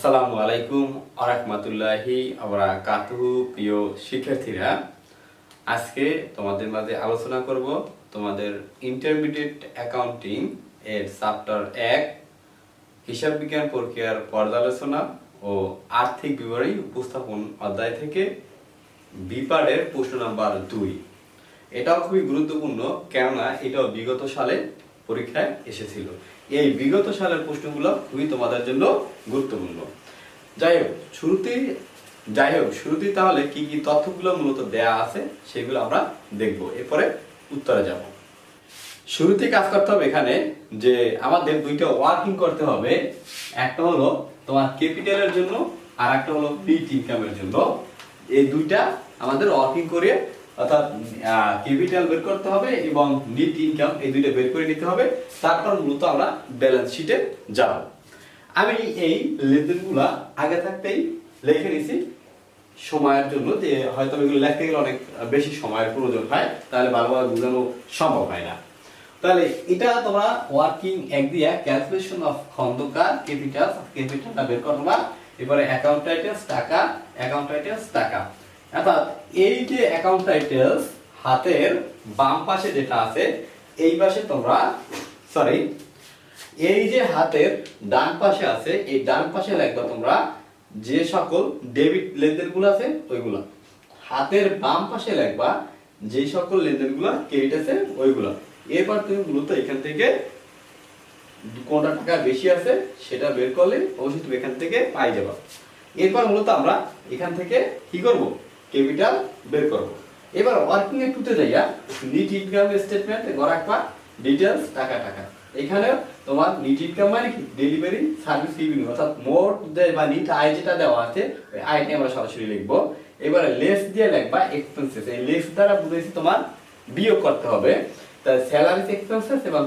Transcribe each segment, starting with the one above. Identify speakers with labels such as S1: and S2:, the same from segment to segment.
S1: আসসালামু আলাইকুম আরহামতুল্লাহি আমরা কাতুহু প্রিয় শিক্ষার্থীরা। আজকে তোমাদের মাঝে আলোচনা করব তোমাদের ইন্টারমিডিয়েট অ্যাকাউন্টিং এর চ্যাপ্টার এক, হিসাব বিজ্ঞান প্রক্রিয়ার পর্যালোচনা ও আর্থিক বিবরণী উপস্থাপন অধ্যায় থেকে বিপারের প্রশ্ন নাম্বার দুই। এটাও খুবই গুরুত্বপূর্ণ, কেননা এটাও বিগত সালে পরীক্ষায় এসেছিল। এই বিগত সালের প্রশ্নগুলো খুবই তোমাদের জন্য গুরুত্বপূর্ণ। যাই হোক শুরুতে যাই হোক শুরুতে তাহলে কি কি তথ্যগুলো মূলত দেয়া আছে সেগুলো আমরা দেখব। এরপরে উত্তরে যাব। শুরুতে কাজ করতে হবে এখানে যে আমাদের দুইটা ওয়ার্কিং করতে হবে। একটা হলো তোমার ক্যাপিটালের জন্য আর একটা হলো ফিট ইনকামের জন্য। এই দুইটা আমাদের ওয়ার্কিং করে অর্থাৎ ক্যাপিটাল বের করতে হবে এবং নিট ইনকাম এই দুইটা বের করে নিতে হবে। তারপর মূলত আমরা ব্যালেন্স শিটে যাব। আমি এই লেনদেনগুলা আগে থাকতেই লিখে নিছি। সময়ের জন্য যে হয়তো এগুলো লিখতে গেলে অনেক বেশি সময়ের প্রয়োজন হয়, তাহলে ভালোভাবে বোঝানো সম্ভব হয় না। তাহলে এটা তোমরা ওয়ার্কিং এক দিয়া ক্যালকুলেশন অফ খন্দকার ক্যাপিটাল ক্যাপিটালটা বের করবা। এবারে অ্যাকাউন্ট টাইটেলস টাকা অ্যাকাউন্ট টাইটেলস টাকা। অর্থাৎ এই যে অ্যাকাউন্ট টাইটেলস হাতের বাম পাশে যেটা আছে, এই পাশে তোমরা সরি এই যে হাতের ডান পাশে আছে, এই ডান পাশে লিখবা তোমরা যে সকল ডেবিট লেনদেনগুলো আছে, ওইগুলো। হাতের বাম পাশে লিখবা যে সকল লেনদেনগুলো ক্রেডিট আছে, ওইগুলো। এরপর তুমি মূলত এখান থেকে কোনটা টাকা বেশি আছে, সেটা বের করলে অবশ্যই তুমি এখান থেকে পাই যাবা। এরপর মূলত আমরা এখান থেকে কি করব? ক্যাপিটাল বের করব। এবার ওয়ার্কিং এর টুতে যাইয়া নিট ইনকাম স্টেটমেন্ট গড়াকবা ডিটেইলস টাকা টাকা। এখানে তোমার নিট ইনকাম মানে কি? ডেলিভারি সার্ভিস রিভিনিউ অর্থাৎ মোট বা নিট আয় যেটা দেওয়া আছে, ওই আয়টা আমরা সরাসরি লিখব। এবারে লেস দিয়ে লিখবা এক্সপেন্সেস এই লেস দ্বারা বুঝেছি তোমার বিয়োগ করতে হবে। তা স্যালারি এক্সপেন্সেস এবং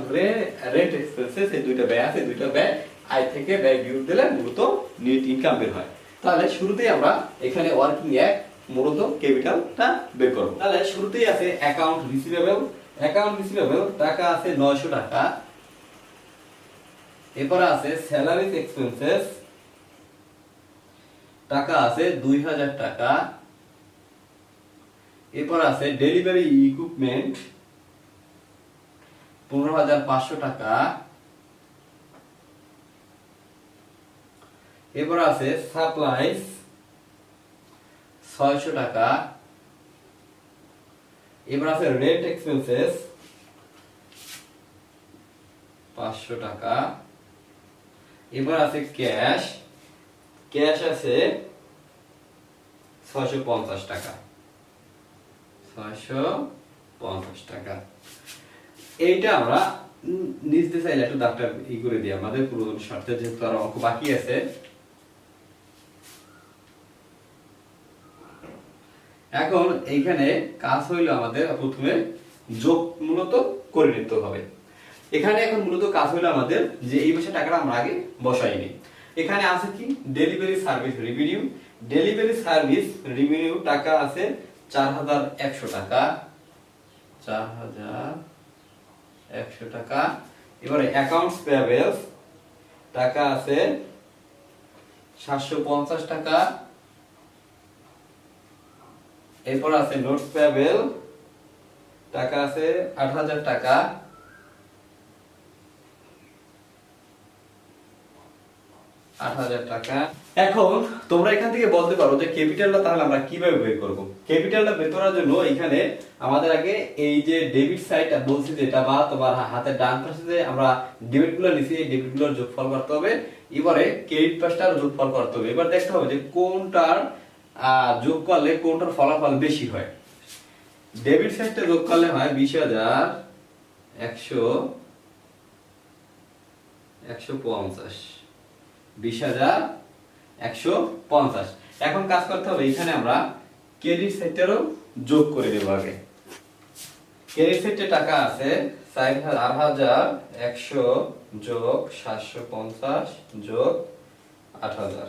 S1: রেন্ট এক্সপেন্সেস এই দুইটা ব্যয় আছে, দুইটা ব্যয় আয় থেকে ব্যয় বিয়োগ দিলে মূলত নিট ইনকাম বের হয়। তাহলে শুরুতেই আমরা এখানে ওয়ার্কিং এক মূলত ক্যাপিটালটা বের করব। তাহলে শুরুতেই আছে অ্যাকাউন্ট রিসিভেবল অ্যাকাউন্ট রিসিভেবল টাকা আছে 900 টাকা। এরপরে আছে স্যালারি এক্সপেন্সেস টাকা আছে 2000 টাকা। এরপর আছে ডেলিভারি ইকুইপমেন্ট পনেরো হাজার পাঁচশো টাকা। এরপর আছে সাপ্লাইস ছয়শো টাকা। এবার আছে রেন্ট এক্সপেন্সেস পাঁচশো টাকা। এবার আছে ক্যাশ ক্যাশ আছে ছয়শো পঞ্চাশ টাকা। ছয়শো পঞ্চাশ টাকা। এইটা আমরা নিচতে চাইলে একটু ডাক্তার ই করে দিই। আমাদের পুরোদম শর্তে যেহেতু আর অঙ্ক বাকি আছে এখন এইখানে কাজ হইল আমাদের প্রথমে যোগ মূলত করে নিতে হবে। এখানে এখন মূলত কাজ হইল আমাদের যে এই মাসে টাকাটা আমরা আগে বসাইনি। এখানে আছে কি? Delivery service revenue delivery service revenue টাকা আছে চার হাজার একশো টাকা। চার হাজার একশো টাকা। এবারে অ্যাকাউন্টস পেয়াবেলস টাকা আছে সাতশো পঞ্চাশ টাকা। এরপর আছে নোটস পেয়াবেল টাকা আছে আট হাজার টাকা। এখন আমাদের আগে এই যে ডেবিট যেটা বা হাতের ডান যে আমরা করতে হবে। এবারে ক্রেডিট যোগফল করতে হবে। এবার দেখতে হবে যে কোনটার যোগ করলে কোনটার ফলাফল বেশি হয়? ডেবিট সাইডটা যোগ করলে হয় বিশ হাজার একশো একশো পঞ্চাশ। বিশ হাজার একশো পঞ্চাশ। এখন কাজ করতে হবে, এখানে আমরা ক্রেডিট সেক্টরও যোগ করে দেবো আগে। ক্রেডিট সেক্টরে টাকা আছে, চার হাজার একশো যোগ সাতশো পঞ্চাশ যোগ আট হাজার।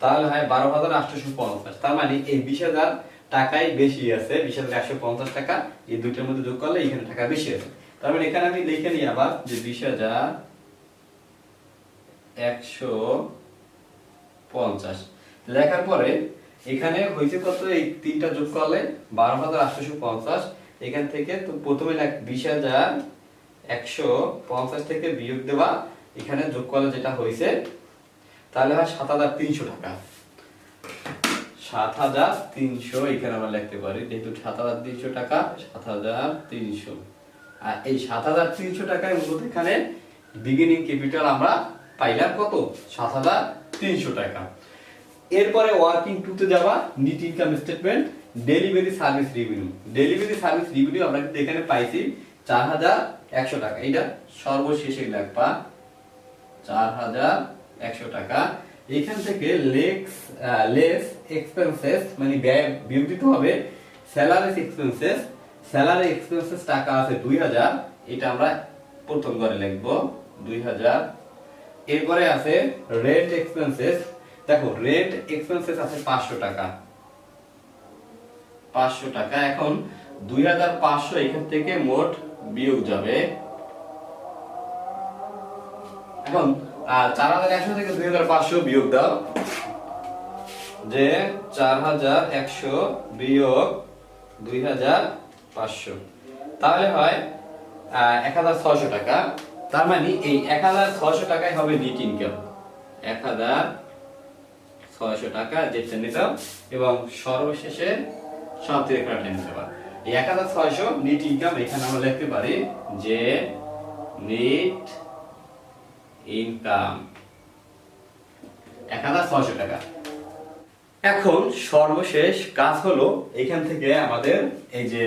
S1: তাহলে হয় বারো হাজার আটশোশো পঞ্চাশ। তার মানে এই বিশ হাজার টাকাই বেশি আছে, বিশ হাজার একশো পঞ্চাশ টাকা। এই দুইটার মধ্যে যোগ করলে এখানে টাকা বেশি আছে। তার মানে এখানে আমি লিখে নিই আবার যে বিশ হাজার একশো পঞ্চাশ। লেখার পরে এখানে হয়েছে কত? এই তিনটা যোগ করলে বারো হাজার আটশোশো পঞ্চাশ। এখান থেকে তো প্রথমে বিশ হাজার একশো পঞ্চাশ থেকে বিয়োগ দেওয়া। এখানে যোগ করলে যেটা হয়েছে তাহলে হয় সাত হাজার তিনশো টাকা। সাত হাজার তিনশো, এখানে আমরা লিখতে পারি, যেহেতু সাত হাজার তিনশো টাকা, সাত হাজার তিনশো। আর এই সাত হাজার তিনশো টাকায় মূলত এখানে বিগিনিং ক্যাপিটাল আমরা পাইলাম কত? সাত হাজার তিনশো টাকা। এরপরে ওয়ার্কিং টুতে যাবা net income statement delivery service revenue delivery service revenue আমরা কিন্তু এখানে পাইছি চার হাজার একশো টাকা। এটা সর্বশেষে লাগবা। চার হাজার একশো টাকা। এখান থেকে লেক্স লেস এক্সপেন্সেস মানে ব্যয় বিয়োগ হবে স্যালারিস এক্সপেন্সেস। স্যালারি এক্সপেন্সেস টাকা আছে দুই হাজার। এটা আমরা প্রথম করে লিখব, দুই হাজার। এরপরে আছে রেন্ট এক্সপেন্সেস। দেখো রেন্ট এক্সপেন্সেস আছে পাঁচশো টাকা। পাঁচশো টাকা, এখন দুই হাজার পাঁচশো এখান থেকে মোট বিয়োগ যাবে। এখন একশো বিয়োগ দুই হাজার পাঁচশো। তাহলে হয় এক হাজার ছয়শো টাকা। মানে ছয়শো টাকায় হবে নিট ইনকাম এক হাজার ছয়শো টাকা নিতাম এবং সর্বশেষে সব থেকে এক হাজার ছয়শো নিট ইনকাম এখানে আমরা লিখতে পারি যে নিট এখন সর্বশেষ কাজ হলো এখান থেকে আমাদের এই যে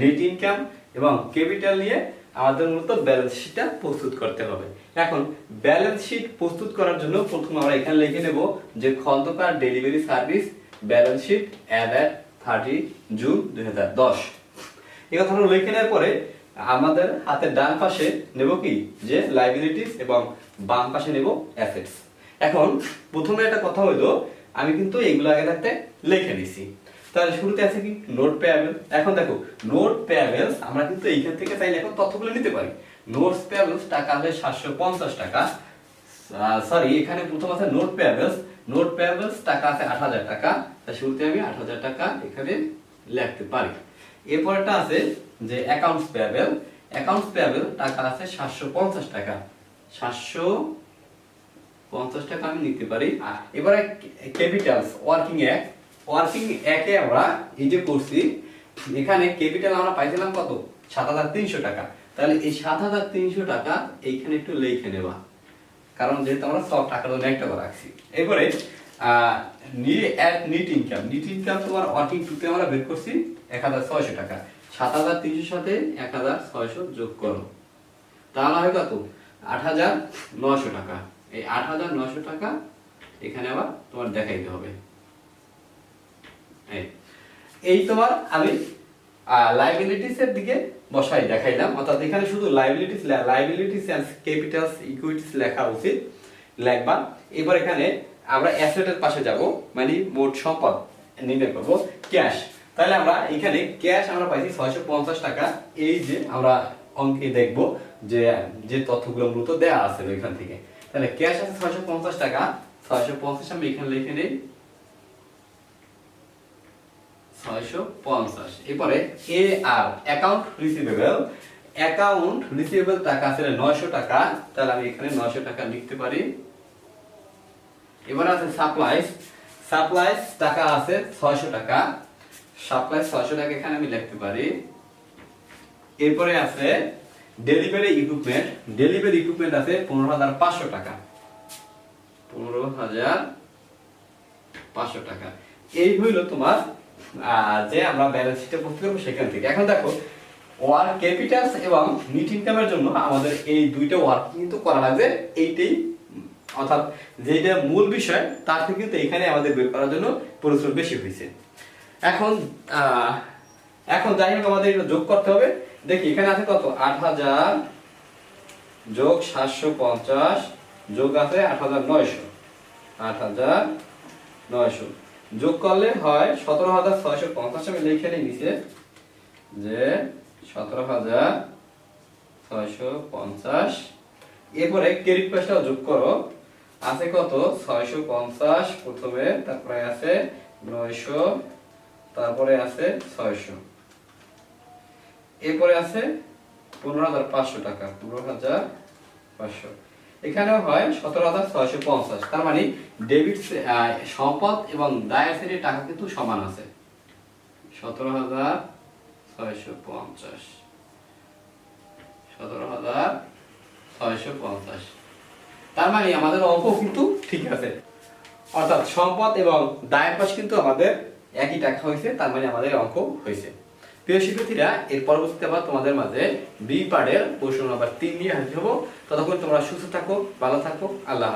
S1: নেট ইনকাম এবং ক্যাপিটাল নিয়ে আমাদের মূলত ব্যালেন্স শিটটা প্রস্তুত করতে হবে। এখন ব্যালেন্স শিট প্রস্তুত করার জন্য প্রথম আমরা এখানে লিখে নেব যে Khandakar delivery service balance sheet at thirty June দুই হাজার দশ। এই কথাটা লিখে নেওয়ার পরে আমাদের হাতের ডান পাশে নেব কি? যে লাইবিলিটিস এবং বাম পাশে নেব অ্যাসেটস এখন প্রথমে একটা কথা হইল, আমি কিন্তু এগুলো আগে থাকতে লিখে নিছি। তাহলে শুরুতে আছে কি? নোট পেয়াবেল এখন দেখো নোট পেয়াবেলস আমরা কিন্তু এইখান থেকে চাইলে এখন তথ্যগুলো নিতে পারি। নোটস পেয়াবেলস টাকা আছে সাতশো পঞ্চাশ টাকা। সরি এখানে প্রথম আছে নোট পেয়াবেলস নোট পেয়াবেলস টাকা আছে আট হাজার টাকা। তা শুরুতে আমি আট হাজার টাকা এখানে লিখতে পারি। এরপরটা আছে যে অ্যাকাউন্টস পেয়াবেল অ্যাকাউন্টস পেয়াবেল টাকা আছে সাতশো পঞ্চাশ টাকা। সাতশো পঞ্চাশ টাকা আমি নিতে পারি। এবারে ক্যাপিটালস ওয়ার্কিং এক ওয়ার্কিং একে আমরা এই যে করছি, এখানে ক্যাপিটাল আমরা পাইছিলাম কত? সাত হাজার তিনশো টাকা। তাহলে এই সাত হাজার তিনশো টাকা এইখানে একটু লিখে নেবা। কারণ যেহেতু আমরা সব টাকা জন্য একটা করে রাখছি। এরপরে নিট ইনকাম নিট ইনকাম তোমার ওয়ার্কিং টুতে আমরা বের করছি এক হাজার ছয়শো টাকা। সাত হাজার তিনশোর সাথে এক হাজার ছয়শো যোগ করো। তাহলে হয় কত? আট হাজার নশো টাকা। এই আট হাজার নশো টাকা এখানে আবার তোমার দেখাইতে হবে। এই। তোমার আমি লাইবিলিটিস এর দিকে বসাই, দেখাইলাম। অর্থাৎ এখানে শুধু liabilities liabilities and capitals equities লেখা উচিত। লেখবা। এবার এখানে আমরা অ্যাসেটের পাশে যাব। মানে মোট সম্পদ নির্ণয় করব। ক্যাশ তাহলে আমরা এখানে ক্যাশ আমরা পাইছি ছয়শো পঞ্চাশ টাকা। এই যে আমরা অঙ্কে দেখব যে যে তথ্যগুলো মূলত দেয়া আছে এখান থেকে। তাহলে ক্যাশ আছে ছয়শো পঞ্চাশ টাকা। ছয়শো পঞ্চাশ আমি এখানে লিখে নেই। ছয়শো এ আর টাকা আছে নয়শো টাকা। তাহলে আমি এখানে নয়শো টাকা লিখতে পারি। এবার আছে টাকা আছে ছয়শো টাকা। সাপ্লাইস ছয়শো টাকা এখানে আমি লিখতে পারি। এরপরে আছে ডেলিভারি ইকুইপমেন্ট ডেলিভারি ইকুইপমেন্ট আছে পনেরো হাজার পাঁচশো টাকা। পনেরো হাজার পাঁচশো টাকা। এই হইল তোমার যে আমরা ব্যালেন্স শিটে প্রস্তুত করব সেখান থেকে। এখন দেখো ওয়ার্ক ক্যাপিটালস এবং নিট ইনকামের জন্য আমাদের এই দুইটা ওয়ার্ক কিন্তু করা লাগবে। এইটাই, অর্থাৎ যেটা মূল বিষয়, তার থেকে কিন্তু এখানে আমাদের বের করার জন্য পরিশ্রম বেশি হয়েছে। এখন এখন যাই হোক আমাদের যোগ করতে হবে। দেখি, এখানে আছে কত? আট হাজার যোগ সাতশো পঞ্চাশ, যোগ আছে আট হাজার নয়শো। আট হাজার নয়শো। যোগ করলে হয় সতেরো হাজার ছয়শো পঞ্চাশ। আমি লিখে নিই নিচে যে সতেরো হাজার ছয়শো পঞ্চাশ। এরপরে ক্রেডিট পয়সাও যোগ করো। আছে কত? ছয়শো পঞ্চাশ প্রথমে, তারপরে আছে নয়শো তারপরে আছে ছয়শো। এরপরে আছে পনেরো হাজার পাঁচশো টাকা, পনেরো হাজার পাঁচশো। হয় সতেরো হাজার ছয়শো পঞ্চাশ। তার মানে ডেবিট সম্পদ এবং টাকা কিন্তু সমান আছে। সতেরো হাজার ছয়শো পঞ্চাশ। সতেরো হাজার ছয়শো পঞ্চাশ। তার মানে আমাদের অঙ্ক কিন্তু ঠিক আছে। অর্থাৎ সম্পদ এবং দায়ের পাশ কিন্তু আমাদের একই টাকা হয়েছে, তার মানে আমাদের অঙ্ক হয়েছে প্রিয় শিক্ষার্থীরা, এর পরবর্তীতে আবার তোমাদের মাঝে বি পার্টের প্রশ্ন নম্বর তিন নিয়ে হাজির হব ততক্ষণ তোমরা সুস্থ থাকো, ভালো থাকো, আল্লাহ।